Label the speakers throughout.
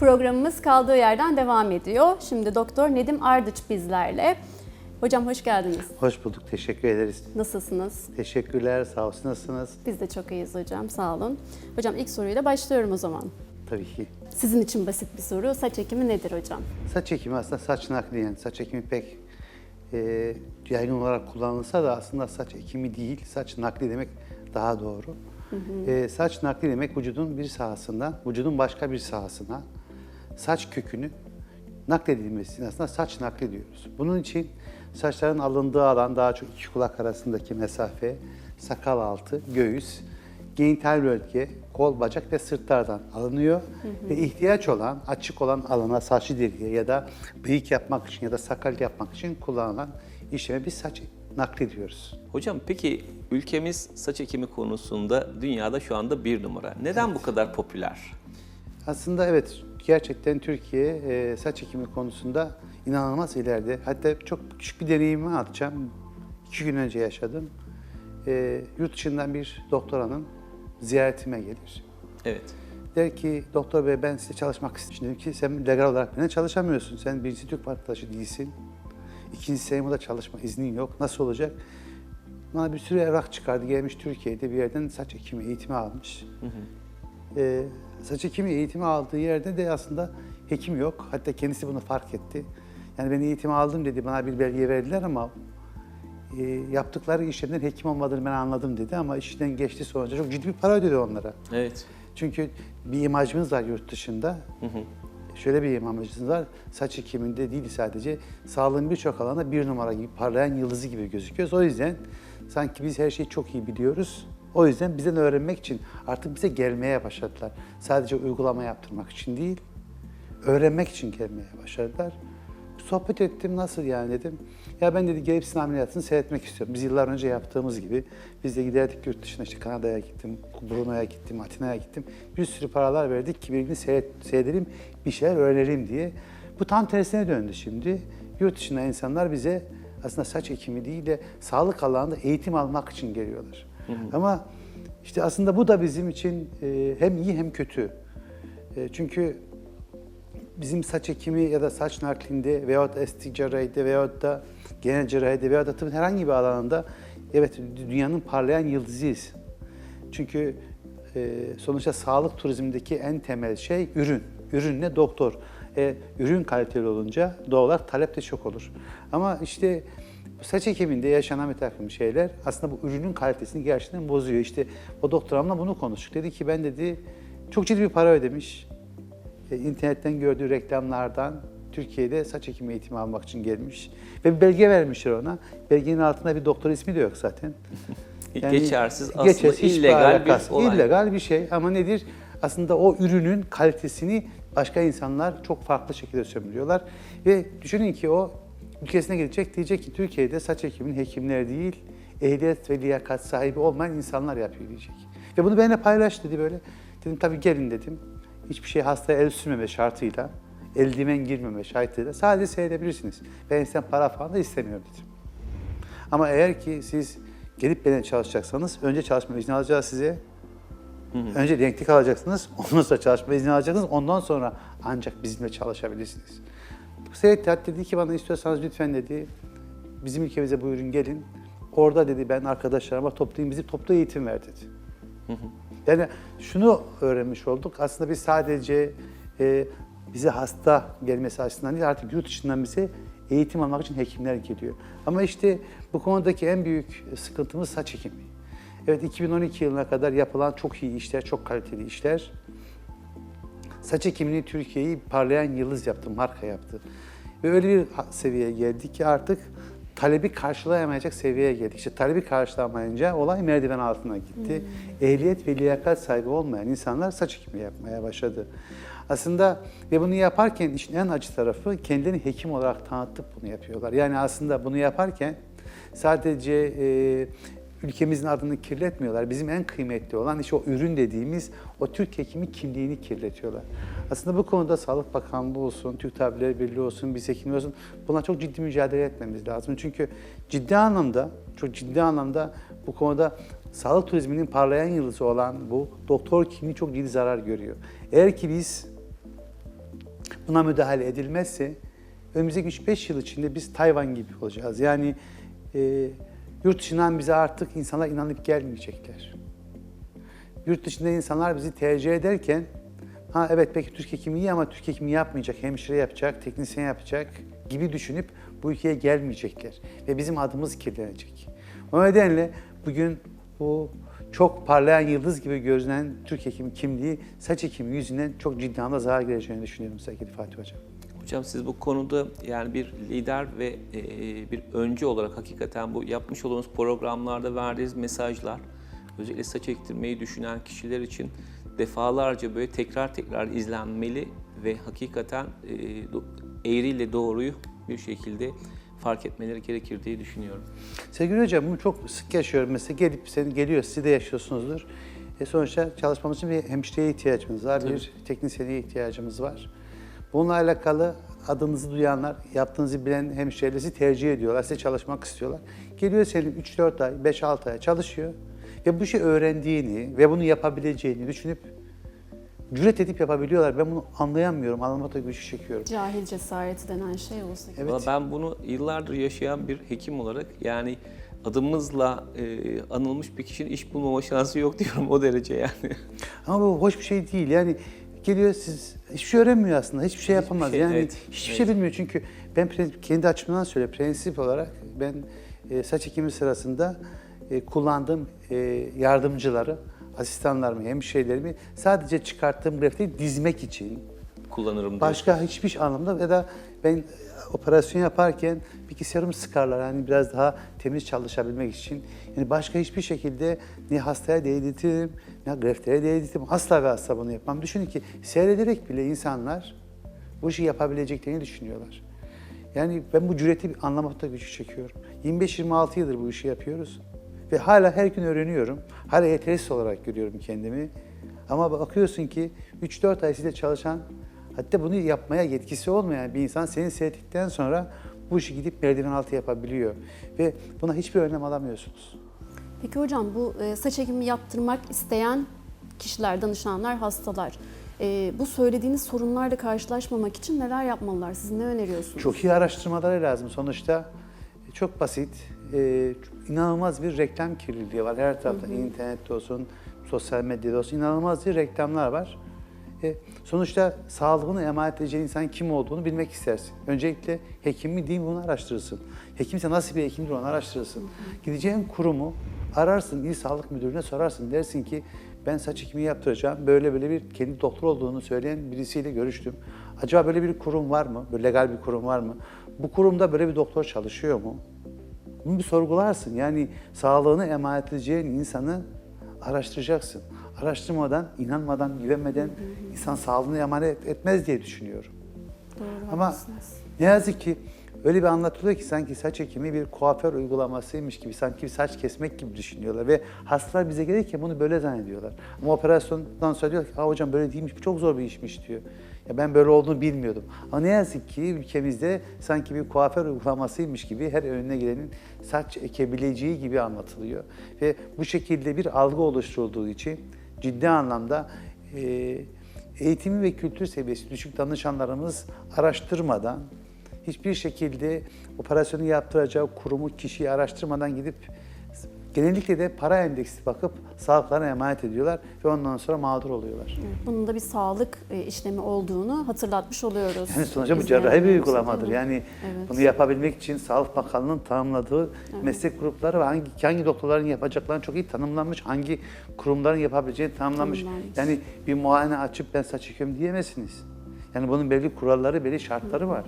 Speaker 1: Programımız kaldığı yerden devam ediyor. Şimdi Doktor Nedim Ardıç bizlerle. Hocam hoş geldiniz.
Speaker 2: Hoş bulduk, teşekkür ederiz.
Speaker 1: Nasılsınız?
Speaker 2: Teşekkürler, sağ olsun. Nasılsınız?
Speaker 1: Biz de çok iyiyiz hocam, sağ olun. Hocam ilk soruyla başlıyorum o zaman.
Speaker 2: Tabii ki.
Speaker 1: Sizin için basit bir soru. Saç ekimi nedir hocam?
Speaker 2: Saç ekimi aslında saç nakli yani. Saç ekimi pek e, yaygın olarak kullanılsa da aslında saç ekimi değil, saç nakli demek daha doğru. E, saç nakli demek vücudun bir sahasından, vücudun başka bir sahasına saç kökünü nakledilmesine aslında saç nakli diyoruz. Bunun için saçların alındığı alan daha çok iki kulak arasındaki mesafe, sakal altı, göğüs, genital bölge, kol, bacak ve sırtlardan alınıyor. Ve ihtiyaç olan, açık olan alana saçlı deriye ya da bıyık yapmak için ya da sakal yapmak için kullanılan işleme biz saç nakli diyoruz.
Speaker 3: Hocam peki ülkemiz saç ekimi konusunda dünyada şu anda bir numara. Neden bu kadar popüler?
Speaker 2: Aslında evet gerçekten Türkiye e, saç ekimi konusunda inanılmaz ileride. Hatta çok küçük bir deneyimi anlatacağım. İki gün önce yaşadım. E, yurt dışından bir doktor hanım ziyaretime gelir.
Speaker 3: Evet.
Speaker 2: Der ki doktor bey ben size çalışmak istiyorum. Dedim ki sen legal olarak benimle çalışamıyorsun. Sen birincisi Türk vatandaşı değilsin. İkincisi senin burada çalışma iznin yok. Nasıl olacak? Bana bir sürü evrak çıkardı. Gelmiş Türkiye'de bir yerden saç ekimi eğitimi almış. Ee, saç ekimi eğitimi aldığı yerde de aslında hekim yok. Hatta kendisi bunu fark etti. Yani ben eğitimi aldım dedi. Bana bir belge verdiler ama e, yaptıkları işlemden hekim olmadığını ben anladım dedi. Ama işten geçti sonuçta çok ciddi bir para ödedi onlara.
Speaker 3: Evet.
Speaker 2: Çünkü bir imajımız var yurt dışında. Şöyle bir imajımız var. Saç ekiminde değil sadece sağlığın birçok alanda bir numara gibi parlayan yıldızı gibi gözüküyoruz. O yüzden sanki biz her şeyi çok iyi biliyoruz. O yüzden bizden öğrenmek için artık bize gelmeye başladılar. Sadece uygulama yaptırmak için değil, öğrenmek için gelmeye başladılar. Sohbet ettim nasıl yani dedim. Ya ben dedi gelip sizin ameliyatını seyretmek istiyorum. Biz yıllar önce yaptığımız gibi biz de giderdik yurt dışına işte Kanada'ya gittim, Brunei'ye gittim, Atina'ya gittim. Bir sürü paralar verdik ki birbirini seyret, seyredelim, bir şeyler öğrenelim diye. Bu tam tersine döndü şimdi. Yurt dışında insanlar bize aslında saç ekimi değil de sağlık alanında eğitim almak için geliyorlar. Ama işte aslında bu da bizim için e, hem iyi hem kötü. E, çünkü bizim saç ekimi ya da saç naklinde veyahut estetik cerrahide veyahut da genel cerrahide veyahut da tıbbın herhangi bir alanında evet dünyanın parlayan yıldızıyız. Çünkü e, sonuçta sağlık turizmindeki en temel şey ürün. Ürün ne? Doktor. E, ürün kaliteli olunca doğal olarak talep de çok olur. Ama işte saç ekiminde yaşanan bir takım şeyler aslında bu ürünün kalitesini gerçekten bozuyor. İşte o doktoramla bunu konuştuk. Dedi ki ben dedi çok ciddi bir para ödemiş e, internetten gördüğü reklamlardan Türkiye'de saç ekimi eğitimi almak için gelmiş. Ve bir belge vermişler ona. Belgenin altında bir doktor ismi de yok zaten.
Speaker 3: Geçersiz, aslında
Speaker 2: geçersiz,
Speaker 3: illegal bir olay.
Speaker 2: illegal bir şey ama nedir? Aslında o ürünün kalitesini başka insanlar çok farklı şekilde sömürüyorlar. Ve düşünün ki o ülkesine gidecek diyecek ki Türkiye'de saç ekiminin hekimler değil, ehliyet ve liyakat sahibi olmayan insanlar yapıyor diyecek. Ve bunu benimle paylaş dedi böyle. Dedim tabii gelin dedim. Hiçbir şey hastaya el sürmeme şartıyla, eldiven girmeme şartıyla sadece seyredebilirsiniz. Ben sizden para falan da istemiyorum dedim. Ama eğer ki siz gelip benimle çalışacaksanız önce çalışma izni alacağız size. Önce denklik alacaksınız, ondan sonra çalışma izni alacaksınız, ondan sonra ancak bizimle çalışabilirsiniz. Seyrettihat dedi ki bana istiyorsanız lütfen dedi, bizim ülkemize buyurun gelin. Orada dedi ben arkadaşlarıma toplayayım, bizi toplu eğitim ver dedi. Yani şunu öğrenmiş olduk. Aslında biz sadece e, bize hasta gelmesi açısından değil, artık yurt dışından bize eğitim almak için hekimler geliyor. Ama işte bu konudaki en büyük sıkıntımız saç ekimi. Evet 2012 yılına kadar yapılan çok iyi işler, çok kaliteli işler. Saç ekimini Türkiye'yi parlayan yıldız yaptı, marka yaptı. Ve öyle bir seviyeye geldik ki artık talebi karşılayamayacak seviyeye geldik. İşte talebi karşılamayınca olay merdiven altına gitti. Ehliyet ve liyakat sahibi olmayan insanlar saç ekimi yapmaya başladı. Aslında ve bunu yaparken işin en acı tarafı kendilerini hekim olarak tanıtıp bunu yapıyorlar. Yani aslında bunu yaparken sadece e, ülkemizin adını kirletmiyorlar. Bizim en kıymetli olan işte o ürün dediğimiz o Türk hekimi kimliğini kirletiyorlar. Aslında bu konuda Sağlık Bakanlığı olsun, Türk Tabipleri Birliği olsun, biz hekimler olsun buna çok ciddi mücadele etmemiz lazım. Çünkü ciddi anlamda, çok ciddi anlamda bu konuda sağlık turizminin parlayan yıldızı olan bu doktor kimliği çok ciddi zarar görüyor. Eğer ki biz buna müdahale edilmezse önümüzdeki 3-5 yıl içinde biz Tayvan gibi olacağız. Yani e, yurt dışından bize artık insanlar inanıp gelmeyecekler. Yurt dışında insanlar bizi tercih ederken ha evet belki Türk hekimi iyi ama Türk hekimi yapmayacak, hemşire yapacak, teknisyen yapacak gibi düşünüp bu ülkeye gelmeyecekler ve bizim adımız kirlenecek. O nedenle bugün bu çok parlayan yıldız gibi görünen Türk hekimi kimliği saç ekimi yüzünden çok ciddi anlamda zarar geleceğini düşünüyorum sevgili Fatih Hocam.
Speaker 3: Hocam siz bu konuda yani bir lider ve e, bir öncü olarak hakikaten bu yapmış olduğunuz programlarda verdiğiniz mesajlar özellikle saç ektirmeyi düşünen kişiler için defalarca böyle tekrar tekrar izlenmeli ve hakikaten e, eğriyle doğruyu bir şekilde fark etmeleri gerekir diye düşünüyorum.
Speaker 2: Sevgili hocam bunu çok sık yaşıyorum. Mesela gelip seni geliyor, siz de yaşıyorsunuzdur. E sonuçta çalışmamız için bir hemşireye ihtiyacımız var, bir teknisyene ihtiyacımız var. Bununla alakalı adınızı duyanlar, yaptığınızı bilen hemşireleri tercih ediyorlar, size çalışmak istiyorlar. Geliyor senin 3-4 ay, 5-6 ay çalışıyor ve bu işi öğrendiğini ve bunu yapabileceğini düşünüp cüret edip yapabiliyorlar. Ben bunu anlayamıyorum, anlamakta güçlük çekiyorum.
Speaker 1: Cahil cesareti denen şey olsa gerek.
Speaker 2: Evet.
Speaker 3: Ben bunu yıllardır yaşayan bir hekim olarak yani adımızla e, anılmış bir kişinin iş bulmama şansı yok diyorum o derece yani.
Speaker 2: Ama bu hoş bir şey değil. Yani geliyor siz hiçbir şey öğrenmiyor aslında. Hiçbir şey yapamaz.
Speaker 3: şey,
Speaker 2: yani
Speaker 3: evet,
Speaker 2: hiçbir
Speaker 3: evet.
Speaker 2: şey bilmiyor çünkü ben kendi açımdan söyle prensip olarak ben e, saç ekimi sırasında e, kullandığım e, yardımcıları, asistanlarımı, hemşirelerimi sadece çıkarttığım refteri dizmek için
Speaker 3: Kullanırım diyor.
Speaker 2: Başka hiçbir anlamda ya da ben e, operasyon yaparken bilgisayarımı sıkarlar hani biraz daha temiz çalışabilmek için. Yani başka hiçbir şekilde ne hastaya değdirtirim, ne greftere değdirtirim. Asla ve asla bunu yapmam. Düşünün ki seyrederek bile insanlar bu işi yapabileceklerini düşünüyorlar. Yani ben bu cüreti anlamakta güçlük çekiyorum. 25-26 yıldır bu işi yapıyoruz. Ve hala her gün öğreniyorum. Hala yetersiz olarak görüyorum kendimi. Ama bakıyorsun ki 3-4 ay sizde çalışan, hatta bunu yapmaya yetkisi olmayan bir insan seni seyrettikten sonra bu işi gidip merdiven altı yapabiliyor. Ve buna hiçbir önlem alamıyorsunuz.
Speaker 1: Peki hocam bu e, saç ekimi yaptırmak isteyen kişiler, danışanlar, hastalar e, bu söylediğiniz sorunlarla karşılaşmamak için neler yapmalılar? Siz ne öneriyorsunuz?
Speaker 2: Çok iyi araştırmaları lazım. Sonuçta e, çok basit, e, inanılmaz bir reklam kirliliği var. Her tarafta internette olsun, sosyal medyada olsun inanılmaz bir reklamlar var. E, sonuçta sağlığını emanet edeceğin insan kim olduğunu bilmek istersin. Öncelikle hekim mi değil mi bunu araştırırsın. Hekimse nasıl bir hekimdir onu araştırırsın. Gideceğin kurumu ararsın, il sağlık müdürüne sorarsın. Dersin ki ben saç ekimi yaptıracağım. Böyle böyle bir kendi doktor olduğunu söyleyen birisiyle görüştüm. Acaba böyle bir kurum var mı? Böyle legal bir kurum var mı? Bu kurumda böyle bir doktor çalışıyor mu? Bunu bir sorgularsın. Yani sağlığını emanet edeceğin insanı araştıracaksın. Araştırmadan, inanmadan, güvenmeden insan sağlığını emanet etmez diye düşünüyorum.
Speaker 1: Doğru,
Speaker 2: Ama
Speaker 1: haklısınız.
Speaker 2: ne yazık ki öyle bir anlatılıyor ki sanki saç ekimi bir kuaför uygulamasıymış gibi, sanki bir saç kesmek gibi düşünüyorlar ve hastalar bize gelirken bunu böyle zannediyorlar. Ama operasyondan sonra diyor ki, Aa, hocam böyle değilmiş, bu çok zor bir işmiş diyor. Ya ben böyle olduğunu bilmiyordum. Ama ne yazık ki ülkemizde sanki bir kuaför uygulamasıymış gibi her önüne gelenin saç ekebileceği gibi anlatılıyor. Ve bu şekilde bir algı oluşturulduğu için ciddi anlamda e, eğitimi ve kültür seviyesi düşük danışanlarımız araştırmadan, hiçbir şekilde operasyonu yaptıracağı kurumu, kişiyi araştırmadan gidip genellikle de para endeksi bakıp sağlıklarına emanet ediyorlar ve ondan sonra mağdur oluyorlar.
Speaker 1: Evet, Bunun da bir sağlık e, işlemi olduğunu hatırlatmış oluyoruz.
Speaker 2: Yani sonuçta bu cerrahi bir uygulamadır. Yani
Speaker 1: Evet.
Speaker 2: bunu yapabilmek için Sağlık Bakanlığı'nın tanımladığı meslek grupları ve hangi, hangi doktorların yapacaklarını çok iyi tanımlanmış, hangi kurumların yapabileceğini tanımlanmış.
Speaker 1: Tanımlanmış.
Speaker 2: Yani bir muayene açıp ben saç ekiyorum diyemezsiniz. Yani bunun belli kuralları, belli şartları var.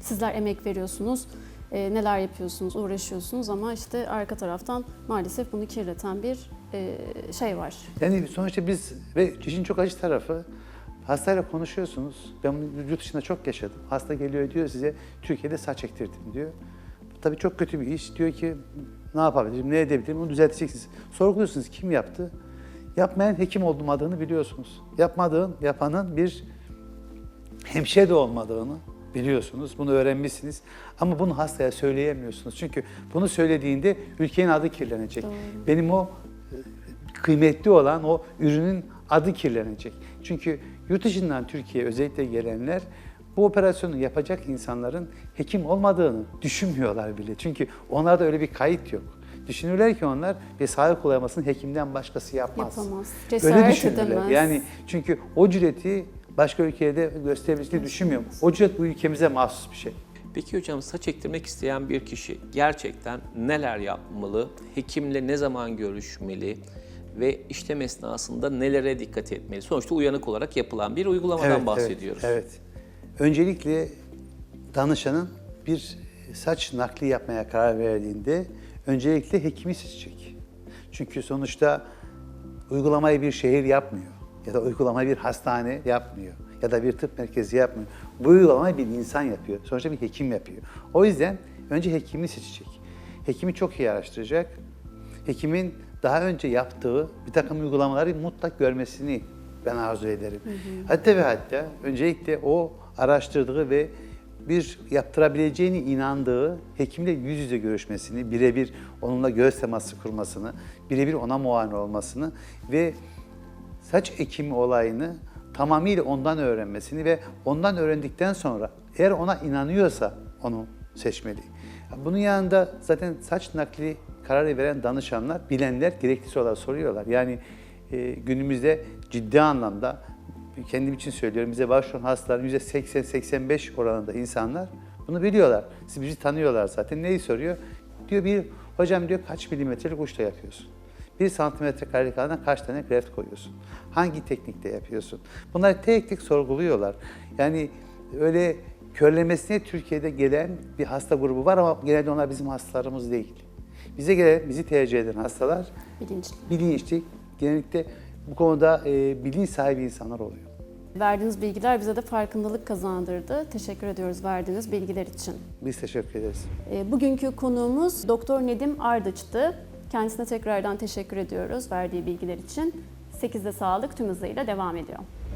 Speaker 1: Sizler emek veriyorsunuz, e, neler yapıyorsunuz, uğraşıyorsunuz ama işte arka taraftan maalesef bunu kirleten bir e, şey var.
Speaker 2: Yani sonuçta biz ve işin çok acı tarafı hastayla konuşuyorsunuz. Ben bunu yurt dışında çok yaşadım. Hasta geliyor diyor size Türkiye'de saç ektirdim diyor. Tabii çok kötü bir iş. Diyor ki ne yapabilirim, ne edebilirim onu düzelteceksiniz. Sorguluyorsunuz kim yaptı? Yapmayan hekim olmadığını biliyorsunuz. Yapmadığın, yapanın bir hemşire de olmadığını biliyorsunuz. Bunu öğrenmişsiniz. Ama bunu hastaya söyleyemiyorsunuz. Çünkü bunu söylediğinde ülkenin adı kirlenecek. Benim o e, kıymetli olan o ürünün adı kirlenecek. Çünkü Yurt dışından Türkiye'ye özellikle gelenler bu operasyonu yapacak insanların hekim olmadığını düşünmüyorlar bile. Çünkü onlarda öyle bir kayıt yok. Düşünürler ki onlar bir sağlık uygulamasını hekimden başkası yapmaz.
Speaker 1: Yapamaz.
Speaker 2: Öyle
Speaker 1: Cesaret
Speaker 2: düşünürler.
Speaker 1: edemez.
Speaker 2: Yani çünkü o cüreti başka ülkede gösterebileceğini düşünmüyorum. O cüret bu ülkemize mahsus bir şey.
Speaker 3: Peki hocam saç ektirmek isteyen bir kişi gerçekten neler yapmalı? Hekimle ne zaman görüşmeli? Ve işlem esnasında nelere dikkat etmeli? Sonuçta uyanık olarak yapılan bir uygulamadan bahsediyoruz.
Speaker 2: Evet, evet. Öncelikle danışanın bir saç nakli yapmaya karar verdiğinde öncelikle hekimi seçecek. Çünkü sonuçta uygulamayı bir şehir yapmıyor ya da uygulamayı bir hastane yapmıyor ya da bir tıp merkezi yapmıyor. Bu uygulamayı bir insan yapıyor. Sonuçta bir hekim yapıyor. O yüzden önce hekimi seçecek. Hekimi çok iyi araştıracak. Hekimin daha önce yaptığı bir takım uygulamaları mutlak görmesini ben arzu ederim. Hatta ve hatta öncelikle o araştırdığı ve bir yaptırabileceğini inandığı hekimle yüz yüze görüşmesini, birebir onunla göz teması kurmasını, birebir ona muayene olmasını ve saç ekimi olayını tamamıyla ondan öğrenmesini ve ondan öğrendikten sonra eğer ona inanıyorsa onu seçmeli. Bunun yanında zaten saç nakli kararı veren danışanlar, bilenler gerekli sorular soruyorlar. Yani e, günümüzde ciddi anlamda kendim için söylüyorum bize başvuran hastaların %80-85 oranında insanlar bunu biliyorlar. Siz bizi tanıyorlar zaten. Neyi soruyor? Diyor bir hocam diyor kaç milimetrelik uçta yapıyorsun? Bir santimetre karelik alana kaç tane greft koyuyorsun? Hangi teknikte yapıyorsun? Bunları tek tek sorguluyorlar. Yani öyle körlemesine Türkiye'de gelen bir hasta grubu var ama genelde onlar bizim hastalarımız değil. Bize gelen, bizi tercih eden hastalar
Speaker 1: Bilinçli.
Speaker 2: bilinçli, genellikle bu konuda e, bilinç sahibi insanlar oluyor.
Speaker 1: Verdiğiniz bilgiler bize de farkındalık kazandırdı. Teşekkür ediyoruz verdiğiniz bilgiler için.
Speaker 2: Biz teşekkür ederiz.
Speaker 1: E, Bugünkü konuğumuz Doktor Nedim Ardıç'tı. Kendisine tekrardan teşekkür ediyoruz verdiği bilgiler için. 8'de sağlık tüm hızıyla devam ediyor.